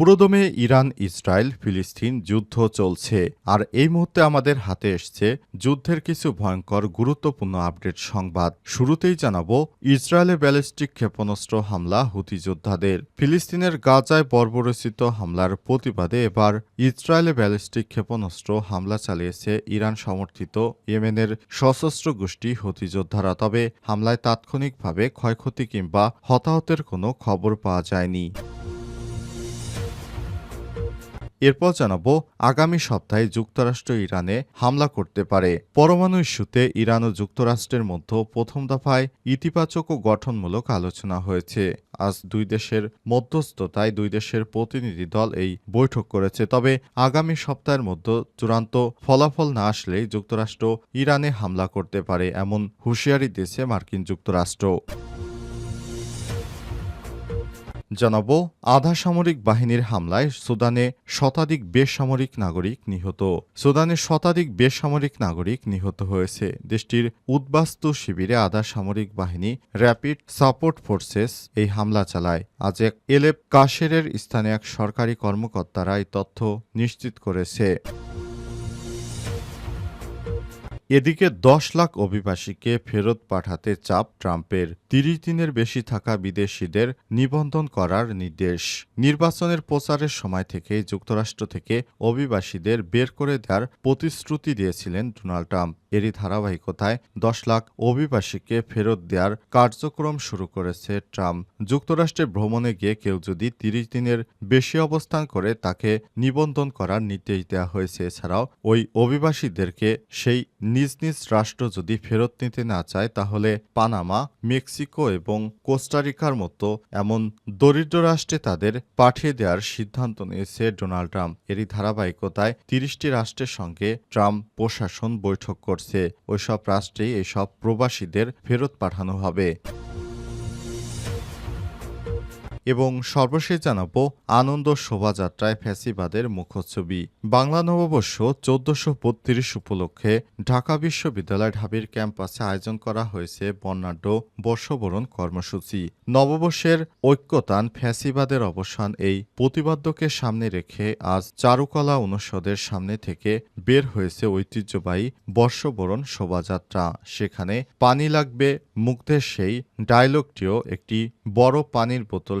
পুরোদমে Iran, Israel, ফিলিস্তিন যুদ্ধ চলছে, আর এই মুহূর্তে আমাদের হাতে এসছে যুদ্ধের কিছু ভয়ঙ্কর, গুরুত্বপূর্ণ আপডেট সংবাদ। শুরুতেই জানাব, ইসরায়েলে ব্যালিস্টিক ক্ষেপণাস্ত্র হামলা হুতি যোদ্ধাদের। ফিলিস্তিনের গাজায় বর্বরচিত হামলার প্রতিবাদে এবার ইসরায়েলে ব্যালিস্টিক ক্ষেপণাস্ত্র হামলা চালিয়েছে ইরান সমর্থিত ইয়েমেনের সশস্ত্র গোষ্ঠী হুতি যোদ্ধারা। তবে হামলায় তাৎক্ষণিকভাবে ক্ষয়ক্ষতি কিংবা হতাহতের কোনো খবর পাওয়া যায়নি। এরপর জানাব, আগামী সপ্তাহে যুক্তরাষ্ট্র ইরানে হামলা করতে পারে। পরমাণু ইস্যুতে ইরান ও যুক্তরাষ্ট্রের মধ্যে প্রথম দফায় ইতিবাচক ও গঠনমূলক আলোচনা হয়েছে। আজ দুই দেশের মধ্যস্থতায় দুই দেশের প্রতিনিধি দল এই বৈঠক করেছে। তবে আগামী সপ্তাহের মধ্যে চূড়ান্ত ফলাফল না আসলেই যুক্তরাষ্ট্র ইরানে হামলা করতে পারে, এমন হুঁশিয়ারি দিয়েছে মার্কিন যুক্তরাষ্ট্র। জানাব আধা সামরিক বাহিনীর হামলায় সুদানে শতাধিক বেসামরিক নাগরিক নিহত। সুদানে শতাধিক বেসামরিক নাগরিক নিহত হয়েছে। দেশটির উদ্বাস্তু শিবিরে আধা সামরিক বাহিনী র্যাপিড সাপোর্ট ফোর্সেস এই হামলা চালায়। আজ এক এলেপ কাশেরের স্থানে এক সরকারি কর্মকর্তারা এই তথ্য নিশ্চিত করেছে। এদিকে দশ লাখ অভিবাসীকে ফেরত পাঠাতে চাপ ট্রাম্পের, তিরিশ দিনের বেশি থাকা বিদেশিদের নিবন্ধন করার নির্দেশ। নির্বাচনের প্রচারের সময় থেকে যুক্তরাষ্ট্র থেকে অভিবাসীদের বের করে দেওয়ার প্রতিশ্রুতি দিয়েছিলেন ডোনাল্ড ট্রাম্প। এরই ধারাবাহিকতায় দশ লাখ অভিবাসীকে ফেরত দেওয়ার কার্যক্রম শুরু করেছে ট্রাম্প। যুক্তরাষ্ট্রে ভ্রমণে গিয়ে কেউ যদি তিরিশ দিনের বেশি অবস্থান করে তাকে নিবন্ধন করার নির্দেশ দেওয়া হয়েছে, এছাড়াও ওই অভিবাসীদেরকে সেই নিজ নিজ রাষ্ট্র যদি ফেরত নিতে না চায়, তাহলে পানামা, মেক্সিকো এবং কোস্টারিকার মতো এমন দরিদ্র রাষ্ট্রে তাদের পাঠিয়ে দেওয়ার সিদ্ধান্ত নিয়েছে ডোনাল্ড ট্রাম্প। এরই ধারাবাহিকতায় তিরিশটি রাষ্ট্রের সঙ্গে ট্রাম্প প্রশাসন বৈঠক করছে। ওইসব রাষ্ট্রেই এসব প্রবাসীদের ফেরত পাঠানো হবে। এবং সর্বশেষ জানাব আনন্দ শোভাযাত্রায় ফ্যাসিবাদের মুখচ্ছবি। বাংলা নববর্ষ চোদ্দশো বত্রিশ উপলক্ষে ঢাকা বিশ্ববিদ্যালয় ঢাবির ক্যাম্পাসে আয়োজন করা হয়েছে বর্ণাঢ্য বর্ষবরণ কর্মসূচি। নববর্ষের ঐক্যতান ফ্যাসিবাদের অবসান এই প্রতিবাদ্যকে সামনে রেখে আজ চারুকলা অনুষদের সামনে থেকে বের হয়েছে ঐতিহ্যবাহী বর্ষবরণ শোভাযাত্রা। সেখানে পানি লাগবে, মুগ্ধের সেই ডায়লগটিও একটি বড় পানির বোতল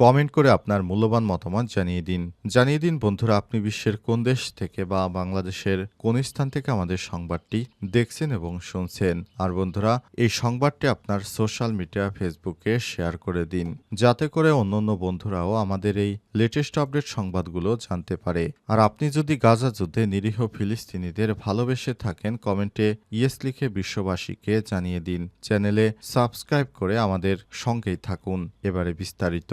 কমেন্ট করে আপনার মূল্যবান মতামত জানিয়ে দিন। জানিয়ে দিন, বন্ধুরা, আপনি বিশ্বের কোন দেশ থেকে বা বাংলাদেশের কোন স্থান থেকে আমাদের সংবাদটি দেখছেন এবং শুনছেন। আর বন্ধুরা, এই সংবাদটি আপনার সোশ্যাল মিডিয়া, ফেসবুকে শেয়ার করে দিন, যাতে করে অন্যান্য বন্ধুরাও আমাদের এই লেটেস্ট আপডেট সংবাদগুলো জানতে পারে। আর আপনি যদি গাজা যুদ্ধে নিরীহ ফিলিস্তিনিদের ভালোবেসে থাকেন, কমেন্টে ইয়েস লিখে বিশ্ববাসীকে জানিয়ে দিন। চ্যানেলে সাবস্ক্রাইব করে আমাদের সঙ্গেই থাকুন। এবারে বিস্তারিত।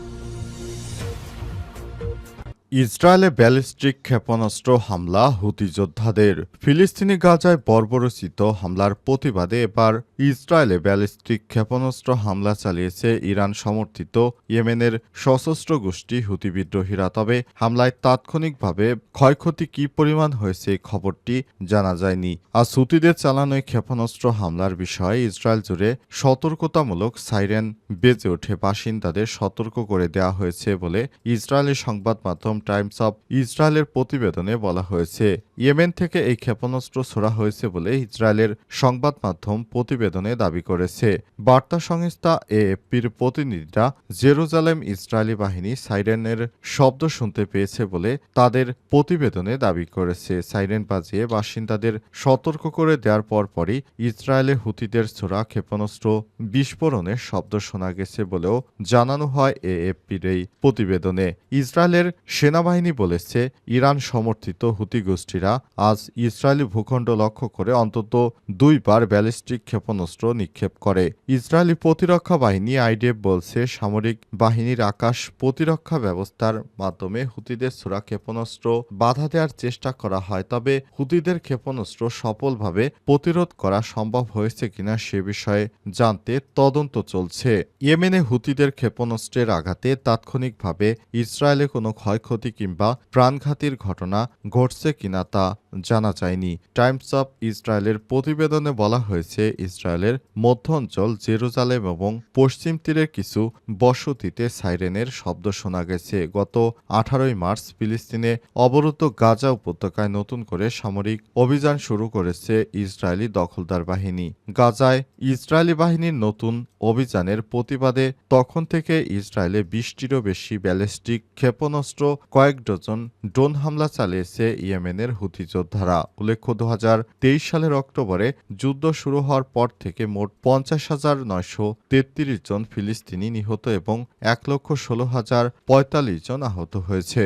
ইসরায়েলে ব্যালিস্টিক ক্ষেপণাস্ত্র হামলা, হুতি যোদ্ধাদের ফিলিস্তিনি গাজায় বর্বরচিত হামলার প্রতিবাদে এবার ইসরায়েলে ব্যালিস্টিক ক্ষেপণাস্ত্র হামলা চালিয়েছে ইরান সমর্থিত ইয়েমেনের সশস্ত্র গোষ্ঠী হুতি বিদ্রোহীরা। তবে হামলায় তাৎক্ষণিকভাবে ক্ষয়ক্ষতি কী পরিমাণ হয়েছে খবরটি জানা যায়নি। আজ হুতিদের চালানো ক্ষেপণাস্ত্র হামলার বিষয়ে ইসরায়েল জুড়ে সতর্কতামূলক সাইরেন বেজে ওঠে। বাসিন্দাদের সতর্ক করে দেওয়া হয়েছে বলে ইসরায়েলি সংবাদ মাধ্যম টাইমস অব ইসরায়েলের প্রতিবেদনে বলা হয়েছে, ইয়েমেন থেকে এই ক্ষেপণাস্ত্র ছোড়া হয়েছে বলে ইসরায়েলের সংবাদ মাধ্যম প্রতিবেদনে দাবি করেছে। বার্তা সংস্থা এএফপির প্রতিনিধিরা জেরুজালেম ইসরায়েলি বাহিনী সাইরেনের শব্দ শুনতে পেয়েছে বলে তাদের প্রতিবেদনে দাবি করেছে। সাইরেন বাজিয়ে বাসিন্দাদের সতর্ক করে দেওয়ার পরপরই ইসরায়েলে হুতিদের ছোড়া ক্ষেপণাস্ত্র বিস্ফোরণের শব্দ শোনা গেছে বলেও জানানো হয় এএফপির এই প্রতিবেদনে। ইসরায়েলের সেনা সেনাবাহিনী বলেছে, ইরান সমর্থিত হুতি গোষ্ঠীরা আজ ইসরায়েলি ভূখণ্ড লক্ষ্য করে অন্তত দুইবার ব্যালিস্টিক ক্ষেপণাস্ত্র নিক্ষেপ করে। ইসরায়েলি প্রতিরক্ষা বাহিনী আইডিএফ বলছে, সামরিক বাহিনীর আকাশ প্রতিরক্ষা ব্যবস্থার মাধ্যমে হুতিদের ছোড়া ক্ষেপণাস্ত্র বাধা দেওয়ার চেষ্টা করা হয়, তবে হুতিদের ক্ষেপণাস্ত্র সফলভাবে প্রতিরোধ করা সম্ভব হয়েছে কিনা সে বিষয়ে জানতে তদন্ত চলছে। ইয়েমেনে হুতিদের ক্ষেপণাস্ত্রের আঘাতে তাৎক্ষণিকভাবে ইসরায়েলে কোনো ক্ষয়ক্ষতি কিংবা প্রাণঘাতীর ঘটনা ঘটছে কিনা তা জানা যায়নি। টাইমস অফ ইসরায়েলের প্রতিবেদনে বলা হয়েছে, ইসরায়েলের মধ্য অঞ্চল জেরুজালেম এবং পশ্চিম তীরের কিছু বসতিতে সাইরেনের শব্দ শোনা গেছে। গত আঠারোই মার্চ ফিলিস্তিনে অবরুদ্ধ গাজা উপত্যকায় নতুন করে সামরিক অভিযান শুরু করেছে ইসরায়েলি দখলদার বাহিনী। গাজায় ইসরায়েলি বাহিনীর নতুন অভিযানের প্রতিবাদে তখন থেকে ইসরায়েলে বিশটিরও বেশি ব্যালিস্টিক ক্ষেপণাস্ত্র, কয়েক ডজন ড্রোন হামলা চালিয়েছে ইয়েমেনের হুতি যোদ্ধারা উল্লেখ্য দু হাজার তেইশ সালের অক্টোবরে যুদ্ধ শুরু হওয়ার পর থেকে মোট পঞ্চাশ হাজার নয়শো তেত্রিশ জন ফিলিস্তিনি নিহত এবং এক লক্ষ ষোলো হাজার পঁয়তাল্লিশ জন আহত হয়েছে।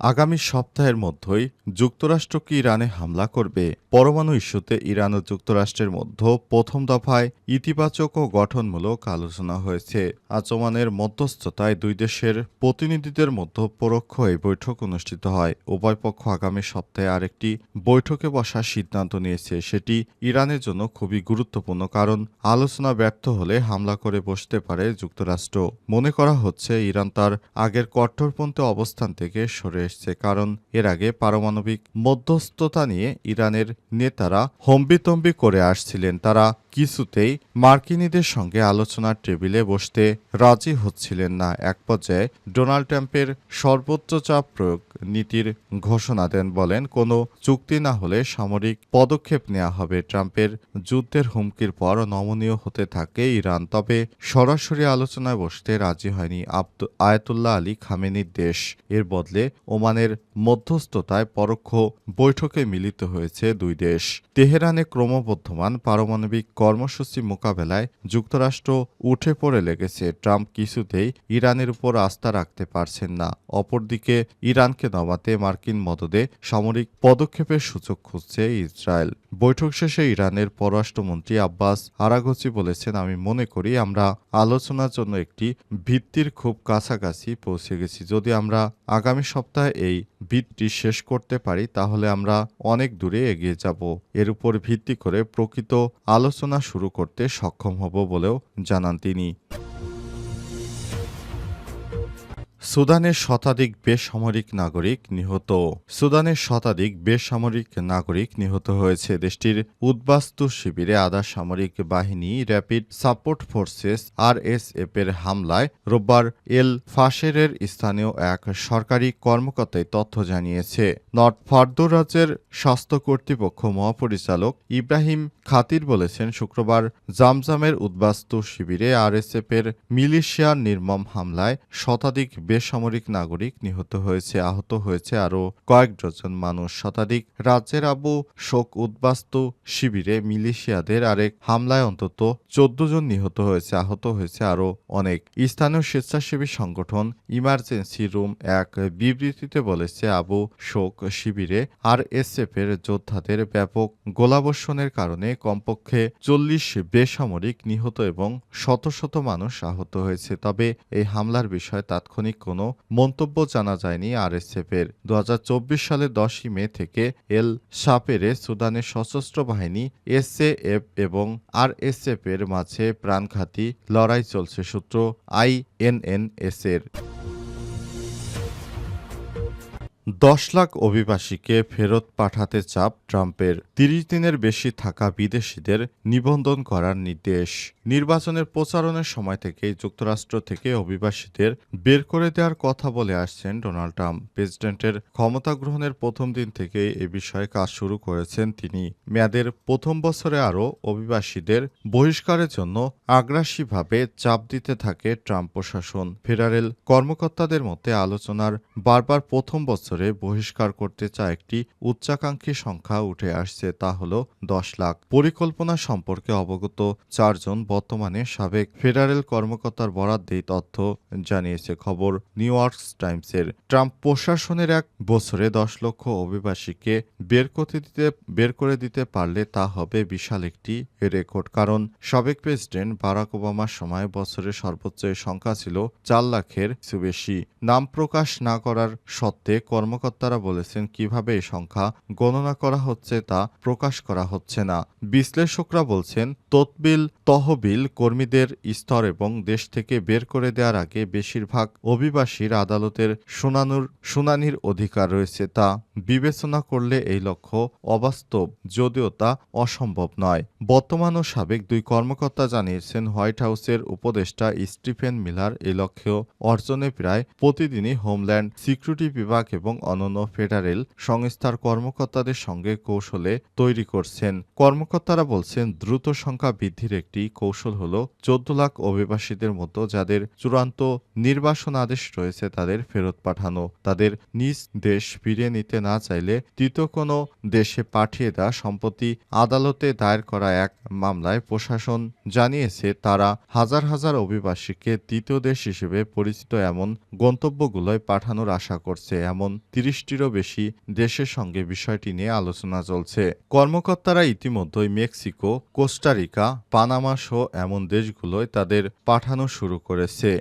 আগামী সপ্তাহের মধ্যেই যুক্তরাষ্ট্র কি ইরানে হামলা করবে? পরমাণু ইস্যুতে ইরান ও যুক্তরাষ্ট্রের মধ্যে প্রথম দফায় ইতিবাচক ও গঠনমূলক আলোচনা হয়েছে। আচমানের মধ্যস্থতায় দুই দেশের প্রতিনিধিদের মধ্যে পরোক্ষ এই বৈঠক অনুষ্ঠিত হয়। উভয় পক্ষ আগামী সপ্তাহে আরেকটি বৈঠকে বসার সিদ্ধান্ত নিয়েছে। সেটি ইরানের জন্য খুবই গুরুত্বপূর্ণ কারণ আলোচনা ব্যর্থ হলে হামলা করে বসতে পারে যুক্তরাষ্ট্র। মনে করা হচ্ছে, ইরান তার আগের কট্টরপন্থী অবস্থান থেকে সরে এসছে কারণ এর আগে পারমাণবিক মধ্যস্থতা নিয়ে ইরানের নেতারা হম্বিতম্বি করে আসছিলেন। তারা কিছুতেই মার্কিনীদের সঙ্গে আলোচনার টেবিলে বসতে রাজি হচ্ছিলেন না। এক পর্যায়ে ডোনাল্ড ট্রাম্পের সর্বোচ্চ চাপ প্রয়োগ নীতির ঘোষণা দেন বলেন, কোনো চুক্তি না হলে সামরিক পদক্ষেপ নেওয়া হবে। ট্রাম্পের যুদ্ধের হুমকির পর নমনীয় হতে থাকে ইরান, তবে সরাসরি আলোচনায় বসতে রাজি হয়নি আব্দু, আয়াতুল্লাহ আলী খামেনির দেশ। এর বদলে ওমানের মধ্যস্থতায় পরোক্ষ বৈঠকে মিলিত হয়েছে দুই দেশ। তেহরানে ক্রমবর্ধমান পারমাণবিক কর্মসূচি মোকাবেলায় যুক্তরাষ্ট্র উঠে পড়ে লেগেছে। ট্রাম্প কিছুতেই ইরানের উপর আস্থা রাখতে পারছেন না। অপরদিকে ইরানকে নবাতে মার্কিন মদদে সামরিক পদক্ষেপের সুযোগ খুঁজছে ইসরায়েল। বৈঠক শেষে ইরানের পররাষ্ট্রমন্ত্রী আব্বাস আরাগচি বলেছেন, আমি মনে করি আমরা আলোচনার জন্য একটি ভিত্তির খুব কাছাকাছি পৌঁছে গেছি। যদি আমরা আগামী সপ্তাহে এই ভিত্তি শেষ করতে পারি, তাহলে আমরা অনেক দূরে এগিয়ে যাব। এর উপর ভিত্তি করে প্রকৃত আলোচনা শুরু করতে সক্ষম হব বলেও জানান তিনি। সুদানের শতাধিক বেসামরিক নাগরিক নিহত। সুদানের শতাধিক বেসামরিক নাগরিক নিহত হয়েছে। দেশটির উদ্বাস্তু শিবিরে আধা সামরিক বাহিনী র্যাপিড সাপোর্ট ফোর্সেস আরএসএফ এর হামলায় রোববার এল ফাশেরের স্থানীয় এক সরকারি কর্মকর্তায় তথ্য জানিয়েছে। নর্থ ফার্দুর রাজ্যের স্বাস্থ্য কর্তৃপক্ষ মহাপরিচালক ইব্রাহিম খাতির বলেছেন, শুক্রবার জামজামের উদ্বাস্তু শিবিরে আরএসএফ এর মিলিশিয়ার নির্মম হামলায় শতাধিক বেসামরিক নাগরিক নিহত হয়েছে, আহত হয়েছে আরও কয়েক ডজন মানুষ। শতাধিক রাজ্যের আবু শোক উদ্বাস্তু শিবিরে মিলিশিয়াদের আরেক হামলায় অন্তত চোদ্দ জন নিহত হয়েছে, আহত হয়েছে আরও অনেক। স্থানীয় স্বেচ্ছাসেবী সংগঠন ইমার্জেন্সি রুম এক বিবৃতিতে বলেছে, আবু শোক শিবিরে আর এর যোদ্ধাদের ব্যাপক গোলাবর্ষণের কারণে কমপক্ষে চল্লিশ বেসামরিক নিহত এবং শত শত মানুষ আহত হয়েছে। তবে এই হামলার বিষয়ে তাৎক্ষণিক কোনো মন্তব্য জানা যায়নি আরএসএফের। দু সালের দশই মে থেকে এল সাপেরে সুদানের সশস্ত্র বাহিনী, এসএএফ এবং আরএসএফ এর মাঝে প্রাণঘাতী লড়াই চলছে, সূত্র আইএনএনএস এর দশ লাখ অভিবাসীকে ফেরত পাঠাতে চাপ ট্রাম্পের। তিরিশ দিনের বেশি থাকা বিদেশিদের নিবন্ধন করার নির্দেশ। নির্বাচনের প্রচারণের সময় থেকেই যুক্তরাষ্ট্র থেকে অভিবাসীদের বের করে দেওয়ার কথা বলে আসছেন ডোনাল্ড ট্রাম্প। প্রেসিডেন্টের ক্ষমতা গ্রহণের প্রথম দিন থেকে এ বিষয়ে কাজ শুরু করেছেন তিনি। মেয়াদের প্রথম বছরে আরও অভিবাসীদের বহিষ্কারের জন্য আগ্রাসীভাবে চাপ দিতে থাকে ট্রাম্প প্রশাসন। ফেডারেল কর্মকর্তাদের মধ্যে আলোচনার বারবার প্রথম বছরে বছরে বহিষ্কার করতে চায় একটি উচ্চাকাঙ্ক্ষী সংখ্যা উঠে আসছে, তা হল দশ লাখ। পরিকল্পনা সম্পর্কে অবগত চারজন বর্তমানে সাবেক ফেডারেল কর্মকর্তার বরাদ্দেই তথ্য জানিয়েছে খবর নিউ ইয়র্ক টাইমসের। ট্রাম্প প্রশাসনের এক বছরে দশ লক্ষ অভিবাসীকে বের করতে দিতে, বের করে দিতে পারলে তা হবে বিশাল একটি রেকর্ড। কারণ সাবেক প্রেসিডেন্ট বারাক ওবামার সময় বছরে সর্বোচ্চ সংখ্যা ছিল চার লাখের বেশি। নাম প্রকাশ না করার সত্ত্বে কর্মকর্তারা বলেছেন, কীভাবে এই সংখ্যা গণনা করা হচ্ছে তা প্রকাশ করা হচ্ছে না। বিশ্লেষকরা বলছেন তৎবিল তহবিল কর্মীদের স্তর এবং দেশ থেকে বের করে দেওয়ার আগে বেশিরভাগ অভিবাসীর আদালতের শুনানুর, শুনানির অধিকার রয়েছে তা বিবেচনা করলে এই লক্ষ্য অবাস্তব, যদিও তা অসম্ভব নয়। বর্তমান ও সাবেক দুই কর্মকর্তা জানিয়েছেন, হোয়াইট হাউসের উপদেষ্টা স্টিফেন মিলার এই লক্ষ্য অর্জনে প্রায় প্রতিদিনই হোমল্যান্ড সিকিউরিটি বিভাগ এবং অন্যান্য ফেডারেল সংস্থার কর্মকর্তাদের সঙ্গে কৌশলে তৈরি করছেন। কর্মকর্তারা বলছেন, দ্রুত সংখ্যা বৃদ্ধির একটি কৌশল হল চোদ্দ লাখ অভিবাসীদের মতো যাদের চূড়ান্ত নির্বাসন আদেশ রয়েছে তাদের ফেরত পাঠানো। তাদের নিজ দেশ ফিরিয়ে নিতে না চাইলে তৃতীয় কোনো দেশে পাঠিয়ে দেওয়া সম্প্রতি আদালতে দায়ের করা এক মামলায় প্রশাসন জানিয়েছে, তারা হাজার হাজার অভিবাসীকে তৃতীয় দেশ হিসেবে পরিচিত এমন গন্তব্যগুলোয় পাঠানোর আশা করছে। এমন তিরিশটিরও বেশি দেশের সঙ্গে বিষয়টি নিয়ে আলোচনা চলছে। কর্মকর্তারা ইতিমধ্যেই মেক্সিকো, কোস্টারিকা, পানামা সহ এমন দেশগুলোয় তাদের পাঠানো শুরু করেছে।